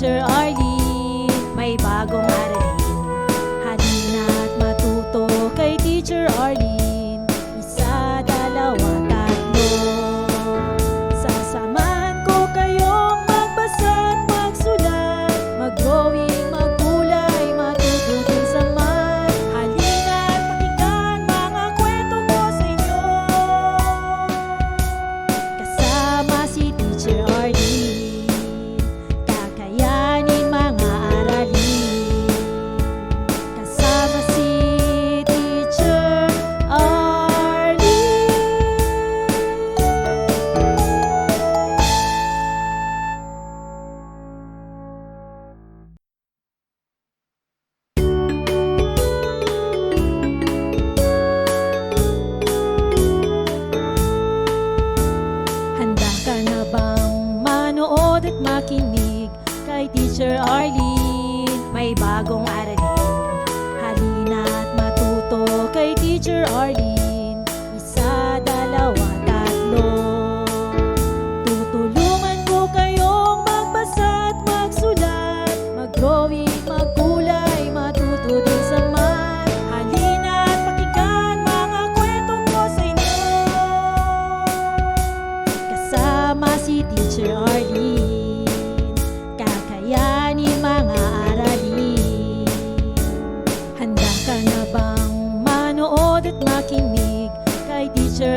treasure kay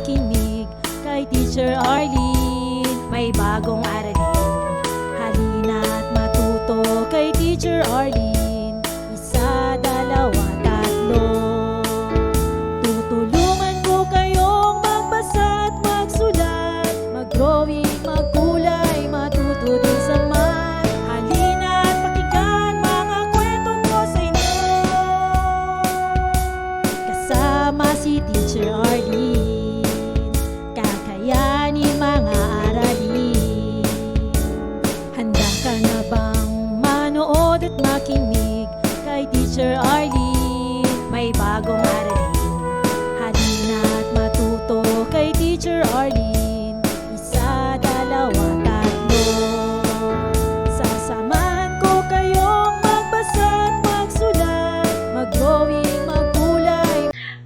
makinig kay Teacher Arlene. May bagong aral